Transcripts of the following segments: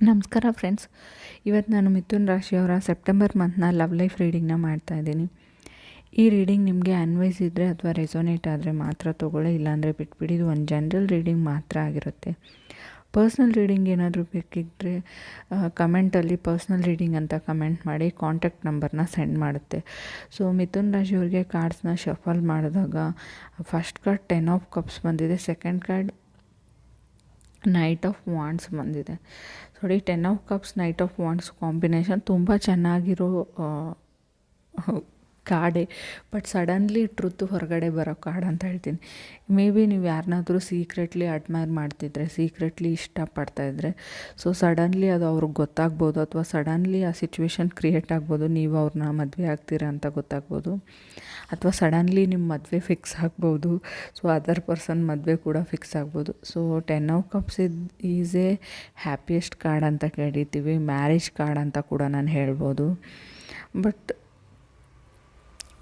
ನಮಸ್ಕಾರ ಫ್ರೆಂಡ್ಸ್ ಇವತ್ತು ನಾನು ಮಿಥುನ್ ರಾಶಿಯವರ ಸೆಪ್ಟೆಂಬರ್ ಮಂತ್ನ ಲವ್ ಲೈಫ್ ರೀಡಿಂಗ್ನ ಮಾಡ್ತಾ ಇದ್ದೀನಿ. ಈ ರೀಡಿಂಗ್ ನಿಮಗೆ ಅನ್ವಯಿಸಿದರೆ ಅಥವಾ ರೆಸೊನೇಟ್ ಆದರೆ ಮಾತ್ರ ತೊಗೊಳ್ಳಿ, ಇಲ್ಲಾಂದರೆ ಬಿಟ್ಬಿಡಿ. ಇದು ಒಂದು ಜನರಲ್ ರೀಡಿಂಗ್ ಮಾತ್ರ ಆಗಿರುತ್ತೆ. ಪರ್ಸ್ನಲ್ ರೀಡಿಂಗ್ ಏನಾದರೂ ಬೇಕಿದ್ದರೆ ಕಮೆಂಟಲ್ಲಿ ಪರ್ಸ್ನಲ್ ರೀಡಿಂಗ್ ಅಂತ ಕಮೆಂಟ್ ಮಾಡಿ ಕಾಂಟ್ಯಾಕ್ಟ್ ನಂಬರ್ನ ಸೆಂಡ್ ಮಾಡುತ್ತೆ. ಸೊ ಮಿಥುನ್ ರಾಶಿಯವ್ರಿಗೆ ಕಾರ್ಡ್ಸ್ನ ಶಫಲ್ ಮಾಡಿದಾಗ first card ten of cups ಬಂದಿದೆ second card knight of wands ಬಂದಿದೆ. ನೋಡಿ ten of cups knight of wands combination ತುಂಬ ಚೆನ್ನಾಗಿರೋ ಕಾರ್ಡೇ ಬಟ್ ಸಡನ್ಲಿ ಟ್ರುತ್ ಹೊರಗಡೆ ಬರೋ ಕಾರ್ಡ್ ಅಂತ ಹೇಳ್ತೀನಿ. ಮೇ ಬಿ ನೀವು ಯಾರನ್ನಾದರೂ ಸೀಕ್ರೆಟ್ಲಿ ಅಡ್ಮೈರ್ ಮಾಡ್ತಿದ್ರೆ ಸೀಕ್ರೆಟ್ಲಿ ಇಷ್ಟಪಡ್ತಾಯಿದ್ರೆ ಸೊ ಸಡನ್ಲಿ ಅದು ಅವ್ರಿಗೆ ಗೊತ್ತಾಗ್ಬೋದು, ಅಥವಾ ಸಡನ್ಲಿ ಆ ಸಿಚುವೇಶನ್ ಕ್ರಿಯೇಟ್ ಆಗ್ಬೋದು, ನೀವು ಅವ್ರನ್ನ ಮದುವೆ ಆಗ್ತೀರಾ ಅಂತ ಗೊತ್ತಾಗ್ಬೋದು. ಅಥವಾ ಸಡನ್ಲಿ ನಿಮ್ಮ ಮದುವೆ ಫಿಕ್ಸ್ ಆಗ್ಬೋದು ಸೊ ಅದರ್ ಪರ್ಸನ್ ಮದುವೆ ಕೂಡ ಫಿಕ್ಸ್ ಆಗ್ಬೋದು. So ten of cups it is a happiest card ಅಂತ ಕರಿತೀವಿ ಮ್ಯಾರೇಜ್ ಕಾರ್ಡ್ ಅಂತ ಕೂಡ ನಾನು ಹೇಳ್ಬೋದು. ಬಟ್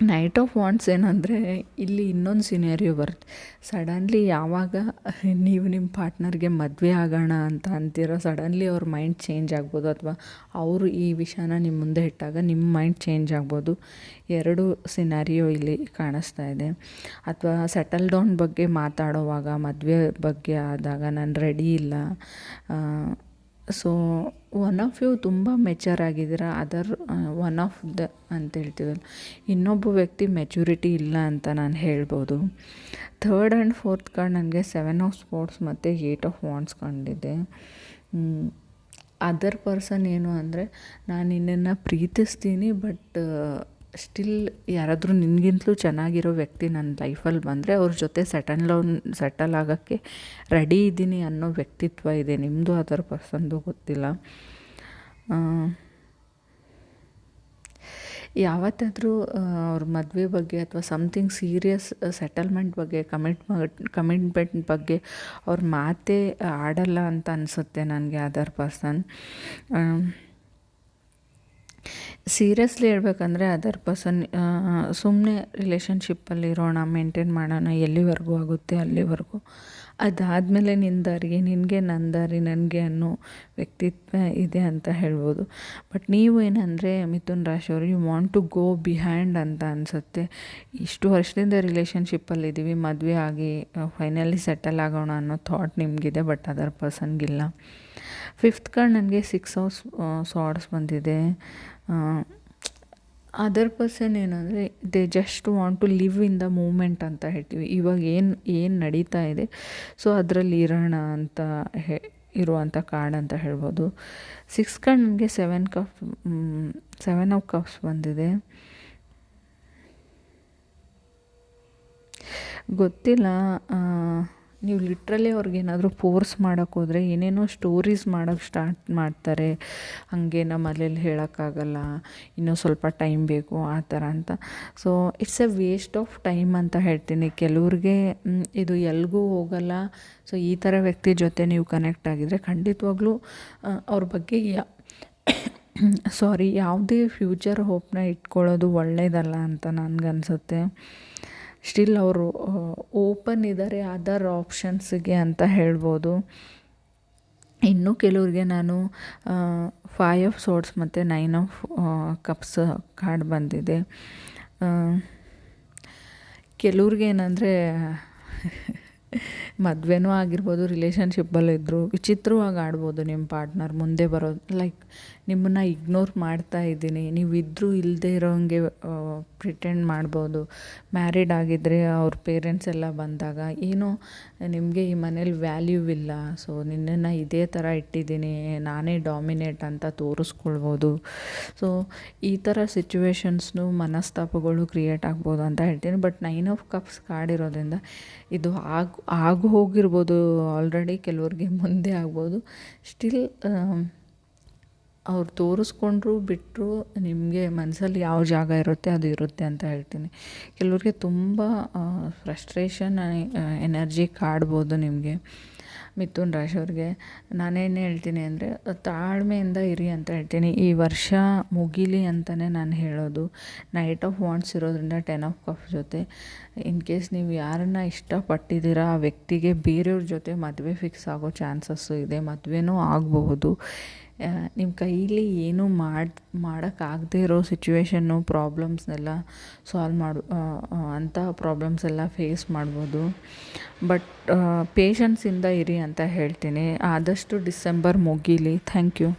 ನೈಟ್ ಆಫ್ ವಾಂಟ್ಸ್ ಏನಂದರೆ ಇಲ್ಲಿ ಇನ್ನೊಂದು ಸಿನೇರಿಯೋ ಬರುತ್ತೆ. ಸಡನ್ಲಿ ಯಾವಾಗ ನೀವು ನಿಮ್ಮ ಪಾರ್ಟ್ನರ್ಗೆ ಮದುವೆ ಆಗೋಣ ಅಂತ ಅಂತೀರೋ ಸಡನ್ಲಿ ಅವ್ರ ಮೈಂಡ್ ಚೇಂಜ್ ಆಗ್ಬೋದು ಅಥವಾ ಅವರು ಈ ವಿಷಯನ ನಿಮ್ಮ ಮುಂದೆ ಇಟ್ಟಾಗ ನಿಮ್ಮ ಮೈಂಡ್ ಚೇಂಜ್ ಆಗ್ಬೋದು. ಎರಡು ಸಿನಾರಿಯೋ ಇಲ್ಲಿ ಕಾಣಿಸ್ತಾ ಇದೆ. ಅಥವಾ ಸೆಟಲ್ ಡೌನ್ ಬಗ್ಗೆ ಮಾತಾಡೋವಾಗ, ಮದುವೆ ಬಗ್ಗೆ ಆದಾಗ, ನಾನು ರೆಡಿ ಇಲ್ಲ ಸೊ ಒನ್ ಆಫ್ ಯು ತುಂಬ ಮೆಚರ್ ಆಗಿದ್ದೀರಾ? ಅದರ್ ಒನ್ ಆಫ್ ದ ಅಂತ ಹೇಳ್ತೀವಲ್ಲ ಇನ್ನೊಬ್ಬ ವ್ಯಕ್ತಿ ಮೆಚುರಿಟಿ ಇಲ್ಲ ಅಂತ ನಾನು ಹೇಳ್ಬೋದು. ಥರ್ಡ್ ಆ್ಯಂಡ್ ಫೋರ್ತ್ ಕಾರ್ಡ್ ನನಗೆ ಸೆವೆನ್ ಆಫ್ ಸ್ಪೋರ್ಟ್ಸ್ ಮತ್ತು ಏಯ್ಟ್ ಆಫ್ ವಾಂಡ್ಸ್ ಕಂಡಿದೆ. ಅದರ್ ಪರ್ಸನ್ ಏನು ಅಂದರೆ ನಾನು ನಿನ್ನನ್ನು ಪ್ರೀತಿಸ್ತೀನಿ ಬಟ್ ಸ್ಟಿಲ್ ಯಾರಾದರೂ ನಿನಗಿಂತಲೂ ಚೆನ್ನಾಗಿರೋ ವ್ಯಕ್ತಿ ನನ್ನ ಲೈಫಲ್ಲಿ ಬಂದರೆ ಅವ್ರ ಜೊತೆ ಸೆಟಲ್ ಡೌನ್ ಸೆಟಲ್ ಆಗೋಕ್ಕೆ ರೆಡಿ ಇದ್ದೀನಿ ಅನ್ನೋ ವ್ಯಕ್ತಿತ್ವ ಇದೆ. ನಿಮ್ಮದು ಅದರ ಪರ್ಸನ್ದು ಗೊತ್ತಿಲ್ಲ. ಯಾವತ್ತಾದರೂ ಅವ್ರ ಮದುವೆ ಬಗ್ಗೆ ಅಥವಾ ಸಮಥಿಂಗ್ ಸೀರಿಯಸ್ ಸೆಟಲ್ಮೆಂಟ್ ಬಗ್ಗೆ ಕಮಿಟ್ ಕಮಿಟ್ಮೆಂಟ್ ಬಗ್ಗೆ ಅವ್ರ ಮಾತೇ ಆಡಲ್ಲ ಅಂತ ಅನಿಸುತ್ತೆ ನನಗೆ ಅದರ್ ಪರ್ಸನ್ ಸೀರಿಯಸ್ಲಿ ಹೇಳ್ಬೇಕಂದ್ರೆ ಅದರ್ ಪರ್ಸನ್ ಸುಮ್ಮನೆ ರಿಲೇಷನ್ಶಿಪ್ಪಲ್ಲಿರೋಣ ಮೇಂಟೈನ್ ಮಾಡೋಣ, ಎಲ್ಲಿವರೆಗೂ ಆಗುತ್ತೆ ಅಲ್ಲಿವರೆಗೂ. ಅದಾದಮೇಲೆ ನಿನ್ನ ದಾರಿಗೆ, ನಿನಗೆ ನಂದಾರಿ ದಾರಿ, ನನಗೆ ಅನ್ನೋ ವ್ಯಕ್ತಿತ್ವ ಇದೆ ಅಂತ ಹೇಳ್ಬೋದು. ಬಟ್ ನೀವು ಏನಂದರೆ, ಮಿಥುನ್ ರಾಶಿಯವರು you want to go behind ಅಂತ ಅನಿಸುತ್ತೆ. ಇಷ್ಟು ವರ್ಷದಿಂದ ರಿಲೇಷನ್ಶಿಪ್ಪಲ್ಲಿದ್ದೀವಿ ಮದುವೆ ಆಗಿ ಫೈನಲಿ ಸೆಟಲ್ ಆಗೋಣ ಅನ್ನೋ ಥಾಟ್ ನಿಮಗಿದೆ ಬಟ್ ಅದರ್ ಪರ್ಸನ್ಗಿಲ್ಲ ಫಿಫ್ತ್ ಕಾರ್ಡ್ ನನಗೆ ಸಿಕ್ಸ್ ಹೌಸ್ ಸಾಡ್ಸ್ ಬಂದಿದೆ. ಅದರ್ ಪರ್ಸನ್ ಏನಂದರೆ they just want to live in the moment ಅಂತ ಹೇಳ್ತೀವಿ. ಇವಾಗ ಏನು ಏನು ನಡೀತಾ ಇದೆ. ಸೊ ಅದರಲ್ಲಿ ಇರೋಣ ಅಂತ ಹೇ ಇರುವಂಥ ಕಾರ್ಡ್ ಅಂತ ಹೇಳ್ಬೋದು. ಸಿಕ್ಸ್ ಕಾರ್ಡ್ ನನಗೆ seven cup seven of cups ಬಂದಿದೆ. ಗೊತ್ತಿಲ್ಲ ನೀವು ಲಿಟ್ರಲಿ ಅವ್ರಿಗೇನಾದರೂ ಫೋರ್ಸ್ ಮಾಡೋಕ್ಕೆ ಹೋದರೆ ಏನೇನೋ ಸ್ಟೋರೀಸ್ ಮಾಡೋಕ್ಕೆ ಸ್ಟಾರ್ಟ್ ಮಾಡ್ತಾರೆ. ಹಾಗೆ ನಮ್ಮ ಮನೇಲಿ ಹೇಳೋಕ್ಕಾಗಲ್ಲ, ಇನ್ನೂ ಸ್ವಲ್ಪ ಟೈಮ್ ಬೇಕು, ಆ ಥರ ಅಂತ. So it's a waste of time ಅಂತ ಹೇಳ್ತೀನಿ. ಕೆಲವ್ರಿಗೆ ಇದು ಎಲ್ಗೂ ಹೋಗಲ್ಲ. ಸೊ ಈ ಥರ ವ್ಯಕ್ತಿ ಜೊತೆ ನೀವು ಕನೆಕ್ಟ್ ಆಗಿದರೆ ಖಂಡಿತವಾಗ್ಲೂ ಅವ್ರ ಬಗ್ಗೆ ಯಾ ಸಾರಿ ಯಾವುದೇ ಫ್ಯೂಚರ್ ಹೋಪ್ನ ಇಟ್ಕೊಳ್ಳೋದು ಒಳ್ಳೆಯದಲ್ಲ ಅಂತ ನನಗನ್ಸುತ್ತೆ. ಸ್ಟಿಲ್ ಅವರು ಓಪನ್ ಇದ್ದಾರೆ ಅದರ್ ಆಪ್ಷನ್ಸಿಗೆ ಅಂತ ಹೇಳ್ಬೋದು. ಇನ್ನೂ ಕೆಲವ್ರಿಗೆ ನಾನು ಫೈವ್ ಆಫ್ ಸೋಡ್ಸ್ ಮತ್ತು ನೈನ್ ಆಫ್ ಕಪ್ಸ್ ಕಾರ್ಡ್ ಬಂದಿದೆ. ಕೆಲವ್ರಿಗೆ ಏನಂದರೆ ಮದುವೆನೂ ಆಗಿರ್ಬೋದು ರಿಲೇಷನ್ಶಿಪ್ಪಲ್ಲಿದ್ದರು ವಿಚಿತ್ರವಾಗಿ ಆಡ್ಬೋದು ನಿಮ್ಮ ಪಾರ್ಟ್ನರ್ ಮುಂದೆ ಬರೋದು ಲೈಕ್ ನಿಮ್ಮನ್ನು ಇಗ್ನೋರ್ ಮಾಡ್ತಾ ಇದ್ದೀನಿ, ನೀವು ಇದ್ದರೂ ಇಲ್ಲದೆ ಇರೋಂಗೆ ಪ್ರಿಟೆಂಡ್ ಮಾಡ್ಬೋದು. ಮ್ಯಾರಿಡ್ ಆಗಿದ್ದರೆ ಅವ್ರ ಪೇರೆಂಟ್ಸ್ ಎಲ್ಲ ಬಂದಾಗ ಏನೋ ನಿಮಗೆ ಈ ಮನೇಲಿ ವ್ಯಾಲ್ಯೂ ಇಲ್ಲ. ಸೊ ನಿನ್ನನ್ನು ಇದೇ ಥರ ಇಟ್ಟಿದ್ದೀನಿ, ನಾನೇ ಡಾಮಿನೇಟ್ ಅಂತ ತೋರಿಸ್ಕೊಳ್ಬೋದು. ಸೊ ಈ ಥರ ಸಿಚುವೇಶನ್ಸ್ನು ಮನಸ್ತಾಪಗಳು ಕ್ರಿಯೇಟ್ ಆಗ್ಬೋದು ಅಂತ ಹೇಳ್ತೀನಿ. But nine of cups card ಇರೋದ್ರಿಂದ ಇದು ಆಗು ಆಗು ಹೋಗಿರ್ಬೋದು ಆಲ್ರೆಡಿ ಕೆಲವ್ರಿಗೆ ಮುಂದೆ ಆಗ್ಬೋದು. ಸ್ಟಿಲ್ ಅವ್ರು ತೋರಿಸ್ಕೊಂಡ್ರು ಬಿಟ್ಟರು ನಿಮಗೆ ಮನಸ್ಸಲ್ಲಿ ಯಾವ ಜಾಗ ಇರುತ್ತೆ ಅದು ಇರುತ್ತೆ ಅಂತ ಹೇಳ್ತೀನಿ. ಕೆಲವ್ರಿಗೆ ತುಂಬ ಫ್ರಸ್ಟ್ರೇಷನ್ ಎನರ್ಜಿ ಕಾಡ್ಬೋದು ನಿಮಗೆ. ಮಿಥುನ್ ರಾಶಿಯವ್ರಿಗೆ ನಾನೇನು ಹೇಳ್ತೀನಿ ಅಂದರೆ, ತಾಳ್ಮೆಯಿಂದ ಇರಿ ಅಂತ ಹೇಳ್ತೀನಿ. ಈ ವರ್ಷ ಮುಗಿಲಿ ಅಂತಲೇ ನಾನು ಹೇಳೋದು. ನೈಟ್ ಆಫ್ ವಾಂಟ್ಸ್ ಇರೋದ್ರಿಂದ ಟೆನ್ ಆಫ್ ಕಫ್ ಜೊತೆ. ಇನ್ ಕೇಸ್ ನೀವು ಯಾರನ್ನ ಇಷ್ಟಪಟ್ಟಿದ್ದೀರಾ, ಆ ವ್ಯಕ್ತಿಗೆ ಬೇರೆಯವ್ರ ಜೊತೆ ಮದುವೆ ಫಿಕ್ಸ್ ಆಗೋ ಚಾನ್ಸಸ್ಸು ಇದೆ, ಮದುವೆನೂ ಆಗಬಹುದು. ನಿಮ್ಮ ಕೈಲಿ ಏನೂ ಮಾಡಿ, ಮಾಡೋಕ್ಕಾಗದೇ ಇರೋ ಸಿಚುವೇಶನ್ನು ಪ್ರಾಬ್ಲಮ್ಸ್ನೆಲ್ಲ ಸಾಲ್ವ್ ಮಾಡು ಅಂಥ ಪ್ರಾಬ್ಲಮ್ಸ್ ಎಲ್ಲ ಫೇಸ್ ಮಾಡ್ಬೋದು. ಬಟ್ ಪೇಷನ್ಸಿಂದ ಇರಿ ಅಂತ ಹೇಳ್ತೀನಿ. ಆದಷ್ಟು ಡಿಸೆಂಬರ್ ಮುಗೀಲಿ. Thank you